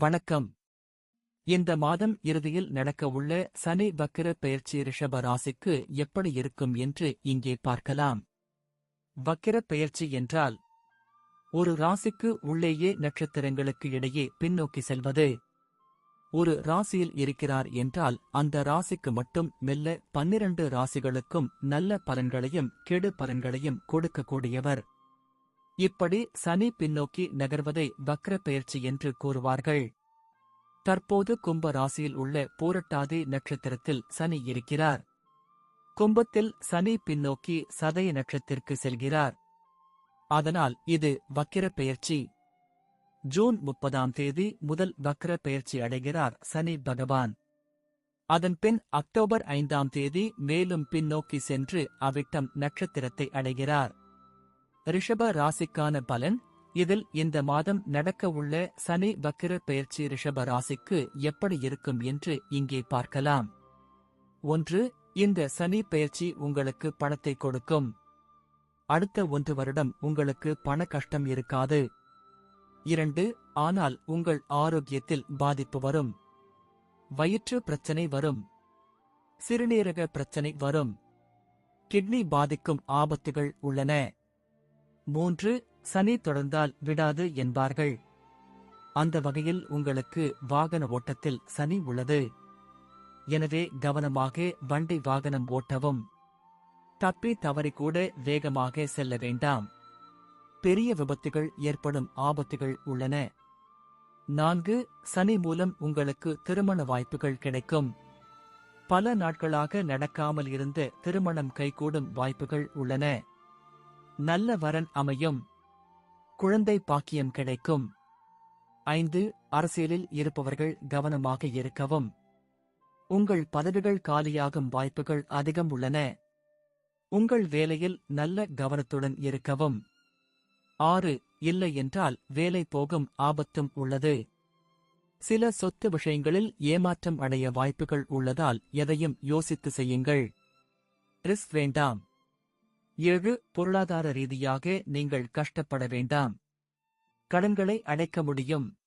வணக்கம். இந்த மாதம் இறுதியில் நடக்கவுள்ள சனி வக்கிர பெயர்ச்சி ரிஷப ராசிக்கு எப்படி இருக்கும் என்று இங்கே பார்க்கலாம். வக்கிர பெயர்ச்சி என்றால் ஒரு ராசிக்கு உள்ளேயே நட்சத்திரங்களுக்கு இடையே பின்னோக்கி செல்வது. ஒரு ராசியில் இருக்கிறார் என்றால் அந்த ராசிக்கு மட்டும் மெல்ல பன்னிரண்டு ராசிகளுக்கும் நல்ல பலன்களையும் கெடு பலன்களையும் கொடுக்கக்கூடியவர். இப்படி சனி பின்னோக்கி நகர்வதை வக்ர பெயர்ச்சி என்று கூறுவார்கள். தற்போது கும்ப ராசியில் உள்ள பூரட்டாதி நட்சத்திரத்தில் சனி இருக்கிறார். கும்பத்தில் சனி பின்னோக்கி சதய நட்சத்திற்கு செல்கிறார். அதனால் இது வக்கிர பெயர்ச்சி ஜூன் முப்பதாம் தேதி முதல் வக்ர பெயர்ச்சி அடைகிறார் சனி பகவான். அதன்பின் அக்டோபர் ஐந்தாம் தேதி மேலும் பின்னோக்கி சென்று அவிட்டம் நட்சத்திரத்தை அடைகிறார். ரிஷப ராசிக்கான பலன்? இதில் இந்த மாதம் நடக்கவுள்ள சனி வக்கிர பெயர்ச்சி ரிஷப ராசிக்கு எப்படி இருக்கும் என்று இங்கே பார்க்கலாம். ஒன்று இந்த சனி பெயர்ச்சி உங்களுக்கு பணத்தை கொடுக்கும். அடுத்த ஒன்று வருடம் உங்களுக்கு பண கஷ்டம் இருக்காது. இரண்டு ஆனால் உங்கள் ஆரோக்கியத்தில் பாதிப்பு வரும். வயிற்று பிரச்சனை வரும். சிறுநீரக பிரச்சனை வரும். கிட்னி பாதிக்கும் ஆபத்துகள் உள்ளன. மூன்று சனி தொடர்ந்தால் விடாது என்பார்கள். அந்த வகையில் உங்களுக்கு வாகன ஓட்டத்தில் சனி உள்ளது. எனவே கவனமாக வண்டி வாகனம் ஓட்டவும். தப்பி தவறி கூட வேகமாக செல்ல வேண்டாம். பெரிய விபத்துகள் ஏற்படும் ஆபத்துகள் உள்ளன. நான்கு சனி மூலம் உங்களுக்கு திருமண வாய்ப்புகள் கிடைக்கும். பல நாட்களாக நடக்காமல் இருந்த திருமணம் கைகூடும் வாய்ப்புகள் உள்ளன. நல்ல வரன் அமையும். குழந்தை பாக்கியம் கிடைக்கும். ஐந்து அரசியலில் இருப்பவர்கள் கவனமாக இருக்கவும். உங்கள் பதவிகள் காலியாகும் வாய்ப்புகள் அதிகம் உள்ளன. உங்கள் வேலையில் நல்ல கவனத்துடன் இருக்கவும். ஆறு இல்லை என்றால் வேலை போகும் ஆபத்தும் உள்ளது. சில சொத்து விஷயங்களில் ஏமாற்றம் அடைய வாய்ப்புகள் உள்ளதால் எதையும் யோசித்து செய்யுங்கள். ரிஸ்க் வேண்டாம். ஏழு பொருளாதார ரீதியாக நீங்கள் கஷ்டப்பட வேண்டாம். கடன்களை அடைக்க முடியும்.